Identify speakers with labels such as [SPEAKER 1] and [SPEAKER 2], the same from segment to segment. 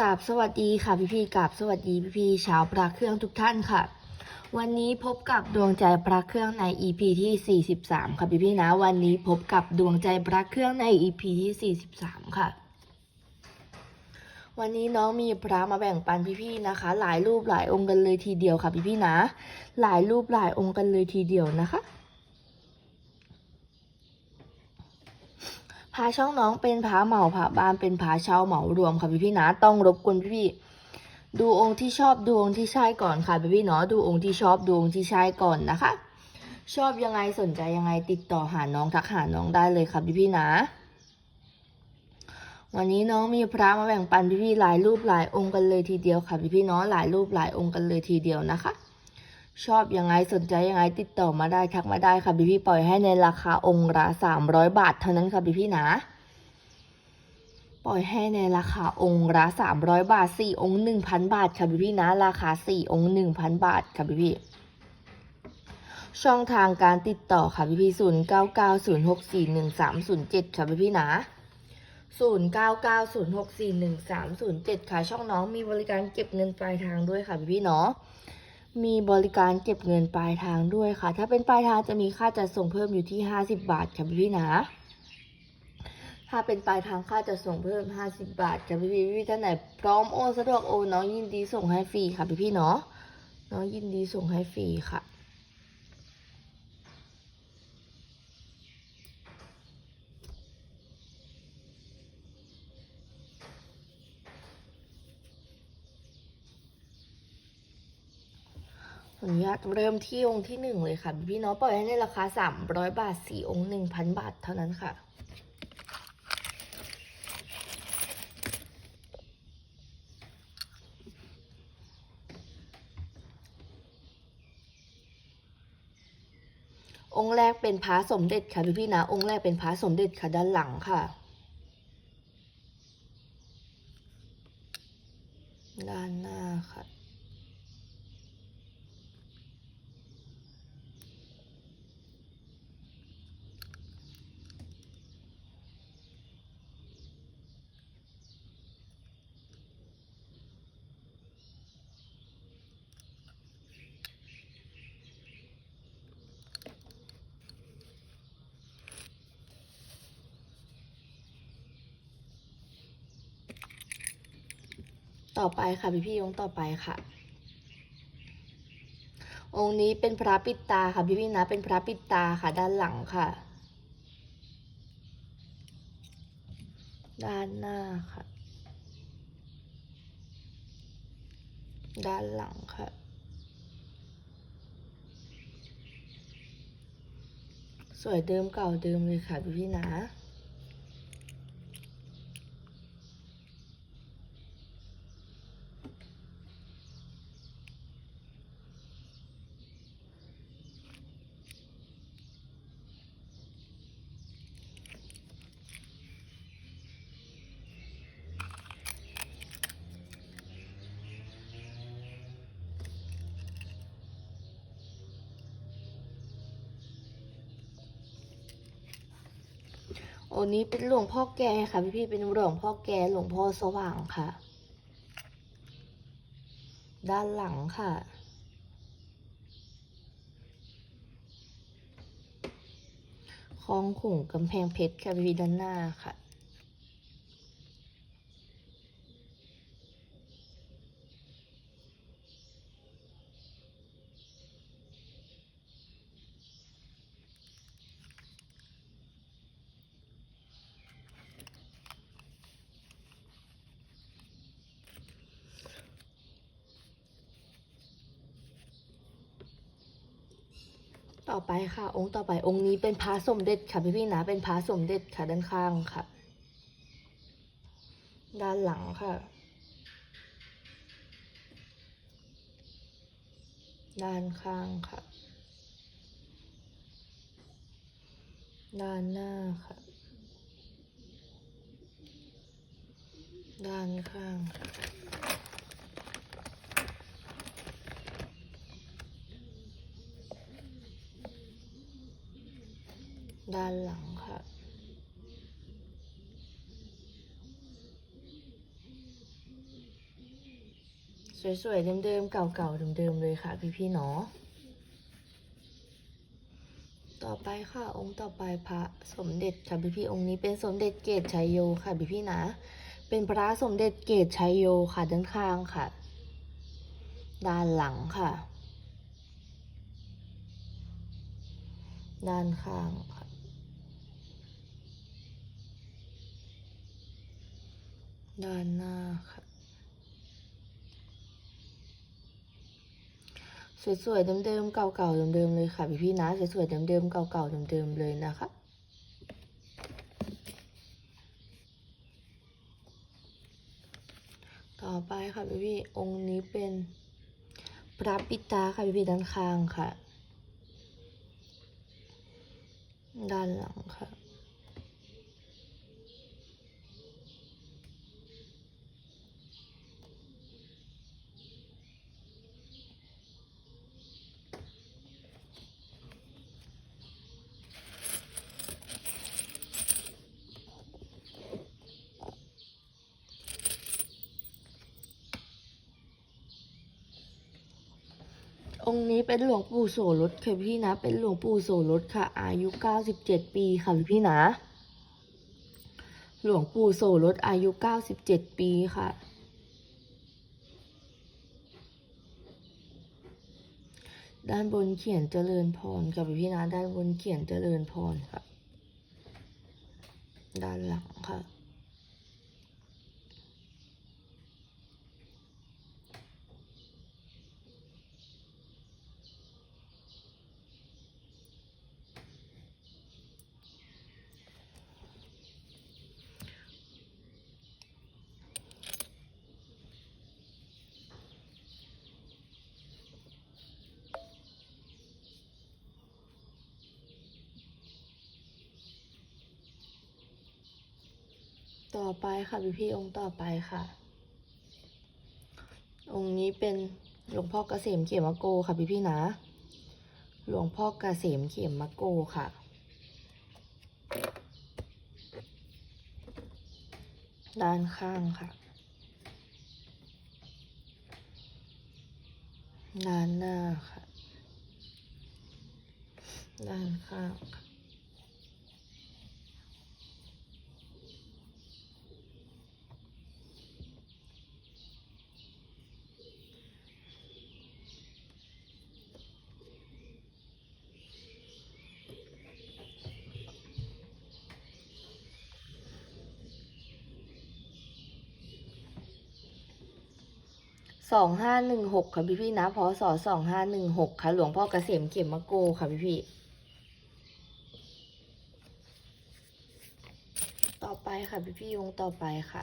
[SPEAKER 1] กราบสวัสดีค่ะพี่พี่ๆกราบสวัสดีพี่พี่ๆชาวพระเครื่องทุกท่านค่ะ วันนี้พบกับดวงใจพระเครื่องใน EP ที่ 43 ค่ะพี่พี่ๆนะ วันนี้พบกับดวงใจพระเครื่องใน EP ที่ 43 ค่ะ วันนี้น้องมีพระมาแบ่งปันพี่ๆนะคะ หลายรูปหลายองค์กันเลยทีเดียวค่ะพี่พี่ๆนะ หลายรูปหลายองค์กันเลยทีเดียวนะคะ พาช่องน้องเป็นพาเหมาพาบ้านเป็นพาเช่าเหมารวมค่ะพี่พี่นะต้องรบกวนพี่พี่ดูองค์ที่ชอบดูองค์ที่ใช่ก่อนค่ะพี่พี่เนาะดูองค์ที่ชอบดูองค์ที่ใช่ก่อนนะคะ ชอบยังไงสนใจยังไงติดต่อหาน้องทักหาน้องได้เลยค่ะพี่พี่นะ วันนี้น้องมีพระมาแบ่งปันพี่พี่หลายรูปหลายองค์กันเลยทีเดียวค่ะพี่พี่เนาะหลายรูปหลายองค์กันเลยทีเดียวนะคะ ชอบยังไงสนใจยังไงติดต่อมาได้ทักมาได้ค่ะพี่พี่ปล่อยให้ในราคาองค์ละสามร้อยบาทเท่านั้นค่ะพี่พี่นะปล่อยให้ในราคาองค์ละสามร้อยบาทสี่องค์หนึ่งพันบาทค่ะพี่พี่นะ ราคาสี่องค์หนึ่งพันบาทค่ะพี่พี่ช่องทางการติดต่อค่ะพี่พี่ศูนย์เก้าเก้าศูนย์หกสี่หนึ่งสามศูนย์เจ็ดค่ะพี่พี่นะศูนย์เก้าเก้าศูนย์หกสี่หนึ่งสามศูนย์เจ็ดค่ะช่องน้องมีบริการเก็บเงินปลายทางด้วยค่ะพี่พี่เนาะ มีบริการเก็บเงินปลายทางด้วยค่ะ ถ้าเป็นปลายทางจะมีค่าจัดส่งเพิ่มอยู่ที่ 50 บาทค่ะพี่พี่นะ ถ้าเป็นปลายทางค่าจัดส่งเพิ่ม 50 บาทค่ะพี่พี่พี่ท่านไหนพร้อมโอนสะดวกโอนน้องยินดีส่งให้ฟรีค่ะพี่พี่เนาะน้องยินดีส่งให้ฟรีค่ะ อนุญาตเริ่มที่องค์ที่หนึ่งเลยค่ะพี่พี่ๆเนาะปล่อยให้ในราคา300บาทสี่องค์1,000บาทเท่านั้นค่ะ องค์แรกเป็นพระสมเด็จค่ะพี่พี่นะองค์แรกเป็นพระสมเด็จค่ะด้านหลังค่ะ ด้านหน้าค่ะ ต่อไปค่ะพี่พี่องค์ต่อไปค่ะ องค์นี้เป็นพระปิดตาค่ะพี่พี่นะเป็นพระปิดตาค่ะ ด้านหลังค่ะ ด้านหน้าค่ะ ด้านหลังค่ะสวยเดิมเก่าเดิมเลยค่ะพี่พี่นะ โอ้นี้เป็นหลวงพ่อแกค่ะ พี่พี่เป็นหลวงพ่อแกหลวงพ่อสว่างค่ะ ด้านหลังค่ะ คลองขุงกำแพงเพชรค่ะพี่พี่ด้านหน้าค่ะ ไปค่ะ องค์ต่อไปองค์นี้เป็นพระสมเด็จค่ะพี่พี่นะเป็นพระสมเด็จค่ะด้านข้างค่ะ ด้านหลังค่ะ ด้านข้างค่ะ ด้านหน้าค่ะ ด้านข้างค่ะ ด้านหลังค่ะ สวยๆ เดิมๆ เก่าๆ เดิมๆ เลยค่ะ พี่ๆเนาะต่อไปค่ะองค์ต่อไปพระสมเด็จค่ะพี่ๆองค์นี้เป็นสมเด็จเกตชัยโยค่ะพี่ๆนะ เป็นพระสมเด็จเกตชัยโยค่ะด้านข้างค่ะ ด้านหลังค่ะ ด้านข้างค่ะ ด้านหน้าค่ะ สวยๆเดิมๆเก่าๆเดิมๆเลยค่ะพี่ๆนะสวยๆเดิมๆเก่าๆเดิมๆเลยนะคะต่อไปค่ะพี่พี่ๆองค์นี้เป็นพระปิตาค่ะพี่พี่ๆด้านข้างค่ะ ด้านหลังค่ะ องค์ นี้เป็นหลวงปู่โสรสค่ะพี่นะ เป็นหลวงปู่โสรสค่ะ อายุ 97 ปีค่ะพี่นะ หลวงปู่โสรสอายุ 97 ปีค่ะ ด้านบนเขียนเจริญพรค่ะพี่นะ ด้านบนเขียนเจริญพรค่ะ ด้านหลังค่ะ ต่อไปค่ะพี่พี่องค์ต่อไปค่ะ องค์นี้เป็นหลวงพ่อเกษมเขมโกค่ะพี่พี่นะ หลวงพ่อเกษมเขมโกค่ะ ด้านข้างค่ะ ด้านหน้าค่ะ ด้านข้างค่ะ สองห้าหนึ่งหกค่ะพี่พี่นะพศสองห้าหนึ่งหกค่ะ หลวงพ่อเกษมเขมโกค่ะพี่พี่ต่อไปค่ะพี่พี่องค์ต่อไปค่ะ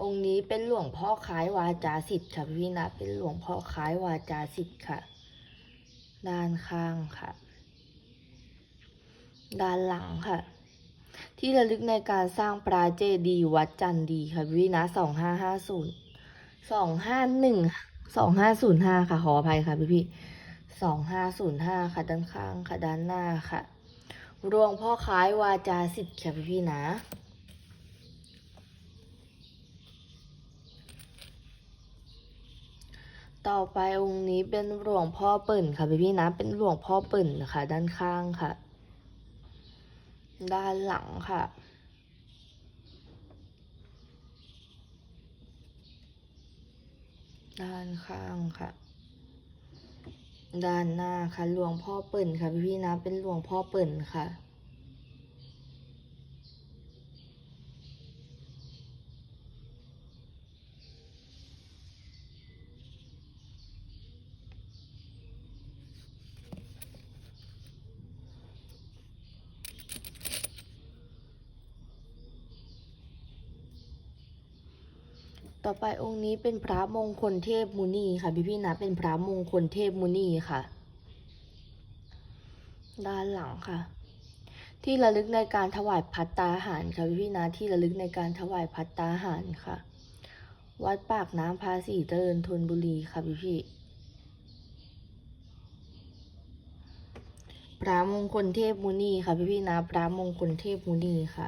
[SPEAKER 1] องค์นี้เป็นหลวงพ่อคล้ายวาจาสิทธิ์ค่ะพี่พี่นะ เป็นหลวงพ่อคล้ายวาจาสิทธิ์ค่ะ ด้านข้างค่ะ ด้านหลังค่ะที่ระลึกในการสร้างปราเจดีวัดจันดีค่ะพี่พี่นะสองห้าห้าศูนย์ สองห้าหนึ่งสองห้าศูนย์ห้าค่ะขออภัยค่ะพี่พี่สองห้าศูนย์ห้าค่ะด้านข้างค่ะด้านหน้าค่ะรวงพ่อคล้ายวาจาสิทธิ์ค่ะพี่พี่นะต่อไปองค์นี้เป็นหลวงพ่อเปิ่นค่ะพี่พี่นะ เป็นหลวงพ่อเปิ่นค่ะด้านข้างค่ะ ด้านหลังค่ะ ด้านข้างค่ะ ด้านหน้าค่ะหลวงพ่อเปิ่นค่ะพี่พี่ๆนะเป็นหลวงพ่อเปิ่นค่ะ อไปองค์นี้เป็นพระมงคลเทพมุนีค่ะพี่พี่นะเป็นพระมงคลเทพมุนีค่ะ ด้านหลังค่ะ ที่ระลึกในการถวายพัตตาหารค่ะพี่พี่นะที่ระลึกในการถวายพัตตาหารค่ะ วัดปากน้ำภาษีเจริญธนบุรีค่ะพี่พี่พระมงคลเทพมุนีค่ะพี่พี่นะพระมงคลเทพมุนีค่ะ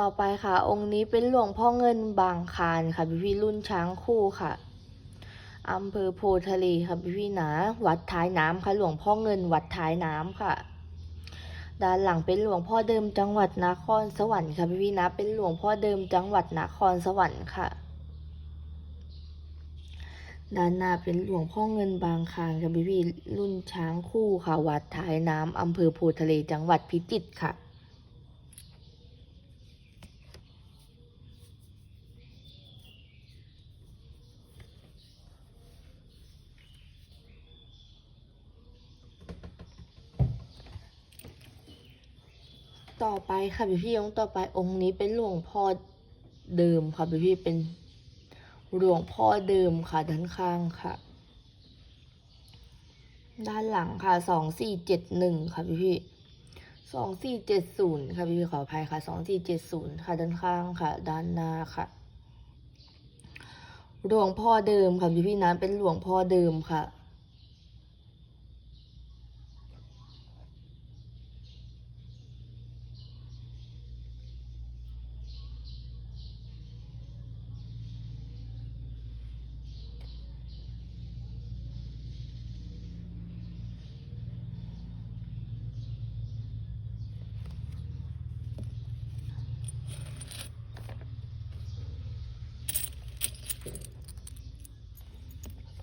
[SPEAKER 1] ต่อไปค่ะ องค์นี้เป็นหลวงพ่อเงินบางคานค่ะพี่พี่รุ่นช้างคู่ค่ะอำเภอโพทะเลค่ะพี่พี่นะวัดท้ายน้ำค่ะหลวงพ่อเงินวัดท้ายน้ำค่ะด้านหลังเป็นหลวงพ่อเดิมจังหวัดนครสวรรค์ค่ะพี่พี่นะเป็นหลวงพ่อเดิมจังหวัดนครสวรรค์ค่ะ ด้านหน้าเป็นหลวงพ่อเงินบางคานค่ะพี่พี่รุ่นช้างคู่ค่ะวัดท้ายน้ำอำเภอโพทะเลจังหวัดพิจิตรค่ะ ต่อ ไปค่ะพี่พี่องค์ต่อไปองค์นี้เป็นหลวงพ่อเดิมค่ะพี่พี่เป็นหลวงพ่อเดิมค่ะด้านข้างค่ะ ด้านหลังค่ะสองสี่เจ็ดหนึ่งค่ะพี่พี่สองสี่เจ็ดศูนย์ค่ะพี่พี่ขออภัยค่ะสองสี่เจ็ดศูนย์ค่ะด้านข้างค่ะ ด้านหน้าค่ะหลวงพ่อเดิมค่ะพี่พี่นั้นเป็นหลวงพ่อเดิมค่ะ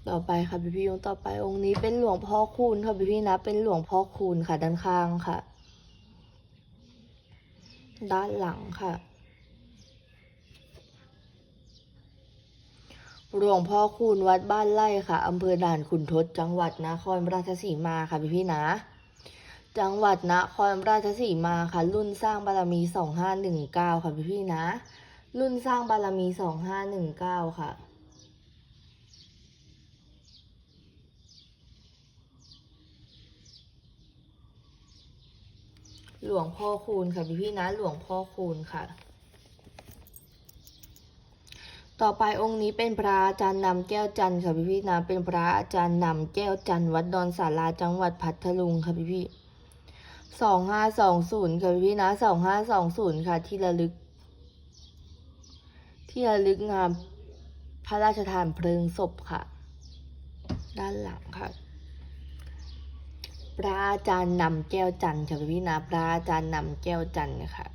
[SPEAKER 1] ต่อไปค่ะพี่พี่องค์ต่อไปองค์นี้เป็นหลวงพ่อคูณค่ะพี่พี่นะ เป็นหลวงพ่อคูณค่ะด้านข้างค่ะ ด้านหลังค่ะหลวงพ่อคูณวัดบ้านไร่ค่ะอำเภอด่านขุนทดจังหวัดนครราชสีมาค่ะพี่พี่นะ จังหวัดนครราชสีมาค่ะ รุ่นสร้างบารมีสองห้าหนึ่งเก้าค่ะพี่พี่นะ รุ่นสร้างบารมีสองห้าหนึ่งเก้าค่ะ หลวงพ่อคูณค่ะพี่พี่นะหลวงพ่อคูณค่ะ ต่อไปองค์นี้เป็นพระอาจารย์นำแก้วจันทร์ค่ะพี่พี่นะเป็นพระอาจารย์นำแก้วจันทร์วัดดอนสาราจังหวัดพัทลุงค่ะพี่พี่สองห้าสองศูนย์ค่ะพี่พี่นะสองห้าสองศูนย์ค่ะ ที่ระลึก ที่ระลึกงามพระราชทานเพลิงศพค่ะ ด้านหลังค่ะ พระอาจารย์นำแก้วจันทร์ค่ะพี่นะพระอาจารย์นำแก้วจันทร์ค่ะ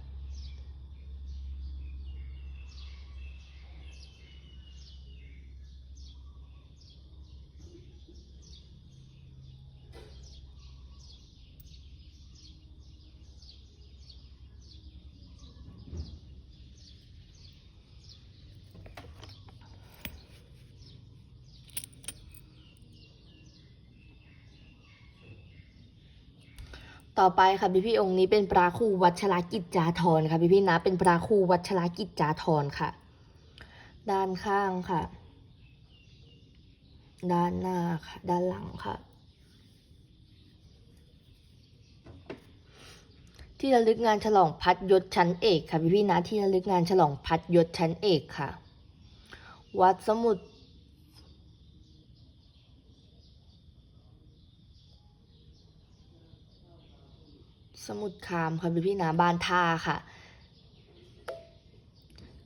[SPEAKER 1] ต่อไปค่ะพี่พี่องค์นี้เป็นพระครูวัชรกิจจาธรค่ะพี่พี่นะเป็นพระครูวัชรกิจจาธรค่ะ ด้านข้างค่ะ ด้านหน้าค่ะ ด้านหลังค่ะ ที่ระลึกงานฉลองพัดยศชั้นเอกค่ะพี่พี่นะที่ระลึกงานฉลองพัดยศชั้นเอกค่ะ วัดสมุทร สมุทรคามค่ะพี่พี่นะบ้านท่าค่ะ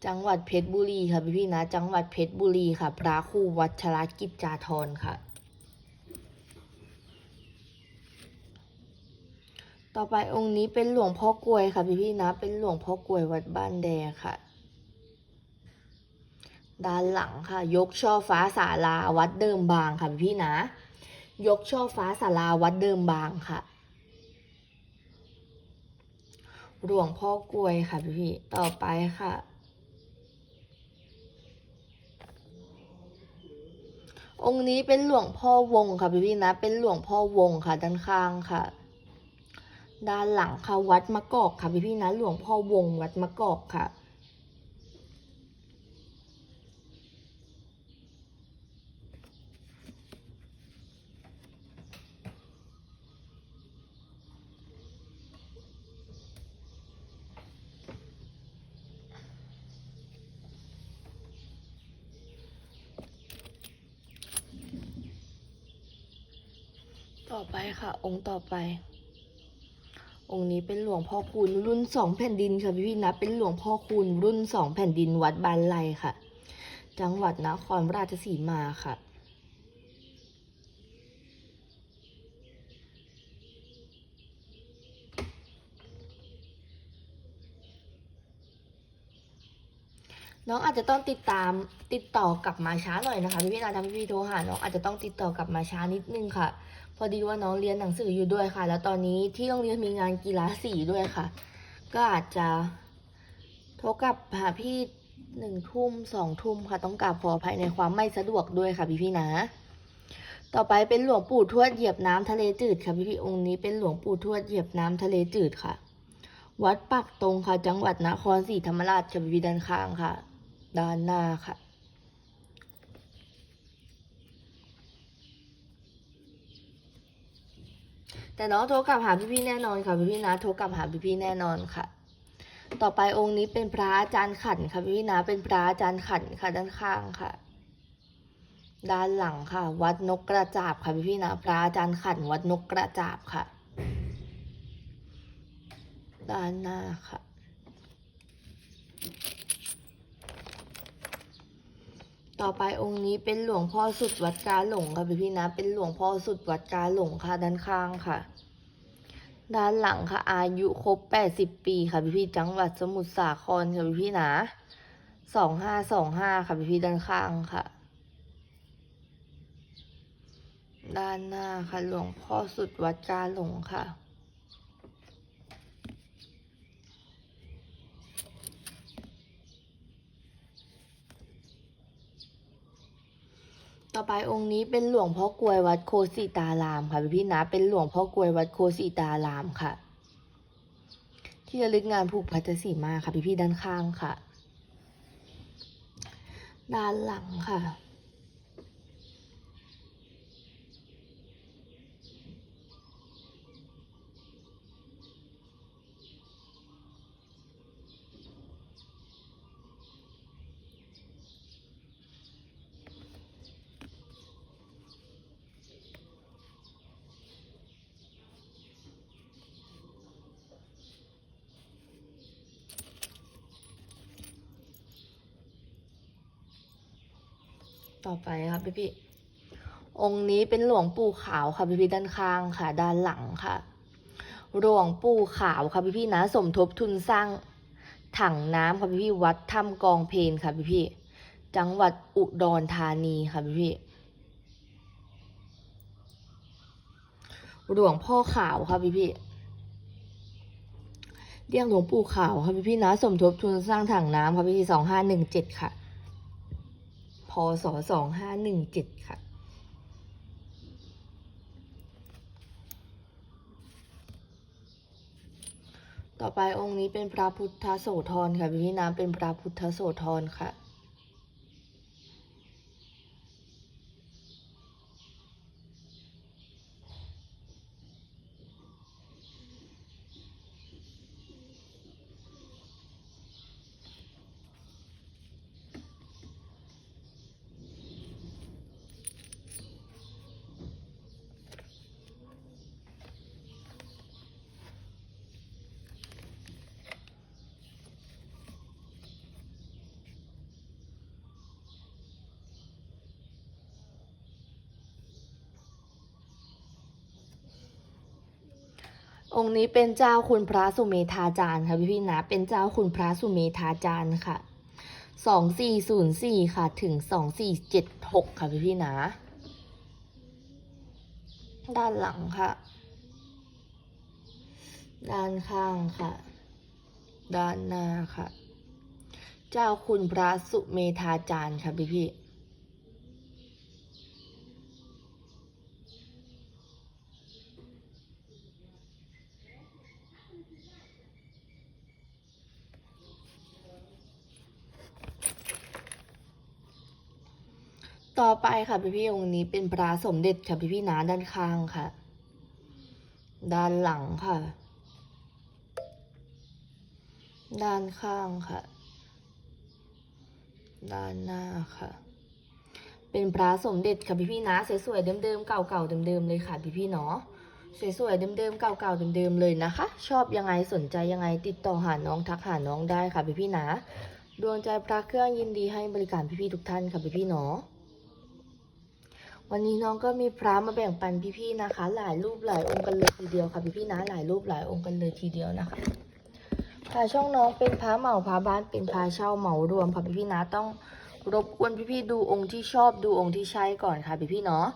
[SPEAKER 1] จังหวัดเพชรบุรีค่ะพี่พี่นะจังหวัดเพชรบุรีค่ะ พระครูวัชรกิจจาธรค่ะ ต่อไปองค์นี้เป็นหลวงพ่อกลวยค่ะพี่พี่นะเป็นหลวงพ่อกลวยวัดบ้านแดงค่ะ ด้านหลังค่ะ ยกช่อฟ้าศาลาวัดเดิมบางค่ะพี่พี่นะ ยกช่อฟ้าศาลาวัดเดิมบางค่ะ หลวงพ่อกลวยค่ะพี่พี่ต่อไปค่ะ องค์นี้เป็นหลวงพ่อวงค่ะพี่พี่นะ เป็นหลวงพ่อวงค่ะ ด้านข้างค่ะ ด้านหลังค่ะวัดมะกอกค่ะพี่พี่นะ หลวงพ่อวงวัดมะกอกค่ะ ต่อไปค่ะ องค์ต่อไป องค์นี้เป็นหลวงพ่อคูณรุ่นสองแผ่นดินค่ะพี่พี่ๆนะเป็นหลวงพ่อคูณรุ่นสองแผ่นดินวัดบานไลค่ะ จังหวัดนครราชสีมาค่ะน้องอาจจะต้องติดตามติดต่อกลับมาช้าหน่อยนะคะพี่พี่ๆนะทำพี่พี่ๆโทรหาน้องอาจจะต้องติดต่อกลับมาช้านิดนึงค่ะ พอดีว่าน้องเรียนหนังสืออยู่ด้วยค่ะ แล้วตอนนี้ที่โรงเรียนมีงานกีฬาสีด้วยค่ะ ก็อาจจะโทรกลับหาพี่หนึ่งทุ่มสองทุ่มค่ะ ต้องกราบขออภัยในความไม่สะดวกด้วยค่ะพี่พี่นะ ต่อไปเป็นหลวงปู่ทวดเหยียบน้ำทะเลจืดค่ะพี่พี่องค์นี้เป็นหลวงปู่ทวดเหยียบน้ำทะเลจืดค่ะ วัดปักตรงค่ะ จังหวัดนครศรีธรรมราชค่ะพี่พี่ด้านข้างค่ะ ด้านหน้าค่ะ แต่น้องโทรกลับหาพี่พี่แน่นอนค่ะพี่ๆนะโทรกลับหาพี่พี่แน่นอนค่ะ ต่อไปองค์นี้เป็นพระอาจารย์ขันค่ะพี่พี่นะเป็นพระอาจารย์ขันค่ะด้านข้างค่ะ ด้านหลังค่ะ วัดนกกระจาบค่ะพี่พี่นะพระอาจารย์ขันวัดนกกระจาบค่ะ ด้านหน้าค่ะ ต่อไปองค์นี้เป็นหลวงพ่อสุดวัดกาหลงค่ะพี่พี่นะ เป็นหลวงพ่อสุดวัดกาหลงค่ะด้านข้างค่ะ ด้านหลังค่ะ อายุครบแปดสิบปีค่ะพี่พี่จังหวัดสมุทรสาครค่ะพี่พี่นะสองห้าสองห้าค่ะพี่พี่ด้านข้างค่ะ ด้านหน้าค่ะหลวงพ่อสุดวัดกาหลงค่ะ ต่อไปองค์นี้เป็นหลวงพ่อกลวยวัดโคสิตารามค่ะพี่พี่นะ เป็นหลวงพ่อกลวยวัดโคสิตารามค่ะ ที่ระลึกงานผูกพัชสีมาค่ะพี่พี่ด้านข้างค่ะ ด้านหลังค่ะ ต่อไปครับพี่พี่องค์นี้เป็นหลวงปู่ขาวค่ะพี่พี่ด้านข้างค่ะ ด้านหลังค่ะ หลวงปู่ขาวค่ะพี่พี่นะ สมทบทุนสร้าง ถังน้ำค่ะพี่พี่วัดถ้ำกองเพนค่ะพี่พี่จังหวัดอุดรธานีค่ะพี่พี่หลวงพ่อขาวค่ะพี่พี่เรียกหลวงปู่ขาวค่ะพี่พี่นะ สมทบทุนสร้างถังน้ำค่ะพี่พี่สองห้าหนึ่งเจ็ดค่ะ ศสองห้าหนึ่งเจ็ดค่ะ ต่อไปองค์นี้เป็นพระพุทธโสธรค่ะพี่พี่น้ำเป็นพระพุทธโสธรค่ะ องค์นี้เป็นเจ้าคุณพระสุเมธาจารย์ค่ะพี่พี่นะ เป็นเจ้าคุณพระสุเมธาจารย์ค่ะสองสี่ศูนย์สี่ค่ะ ถึงสองสี่เจ็ดหกค่ะพี่พี่นะ ด้านหลังค่ะ ด้านข้างค่ะ ด้านหน้าค่ะ เจ้าคุณพระสุเมธาจารย์ค่ะพี่พี่ๆ ต่อไปค่ะพี่พี่องค์นี้เป็นพระสมเด็จค่ะพี่พี่นะด้านข้างค่ะ ด้านหลังค่ะ ด้านข้างค่ะ ด้านหน้าค่ะ เป็นพระสมเด็จค่ะพี่พี่นะสวยๆเดิมๆเก่าๆเดิมๆเลยค่ะพี่พี่เนาะสวยๆเดิมๆเก่าๆเดิมๆเลยนะคะ ชอบยังไงสนใจยังไงติดต่อหาน้องทักหาน้องได้ค่ะพี่ๆนะดวงใจพระเครื่องยินดีให้บริการพี่ๆทุกท่านค่ะพี่ๆเนาะ วันนี้น้องก็มีพระมาแบ่งปันพี่ๆนะคะ หลายรูปหลายองค์กันเลยทีเดียวค่ะพี่ๆนะหลายรูปหลายองค์กันเลยทีเดียวนะคะค่ะช่องน้องเป็นพระเหมาพระบ้านเป็นพระเช่าเหมารวมค่ะพี่ๆนะต้องรบกวนพี่ๆดูองค์ที่ชอบดูองค์ที่ใช่ก่อนค่ะพี่ๆเนาะ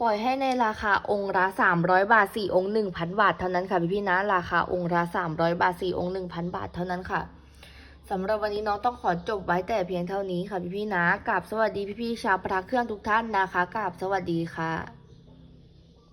[SPEAKER 1] ปล่อยให้ในราคาองค์ละ300 บาท 4 องค์ 1,000 บาทเท่านั้นค่ะพี่พี่ๆนะราคาองค์ละ300 บาท 4 องค์ 1,000 บาทเท่านั้นค่ะ สำหรับวันนี้น้องต้องขอจบไว้แต่เพียงเท่านี้ค่ะพี่พี่ๆนะกราบสวัสดีพี่พี่ๆชาวพระเครื่องทุกท่านนะคะกราบสวัสดีค่ะ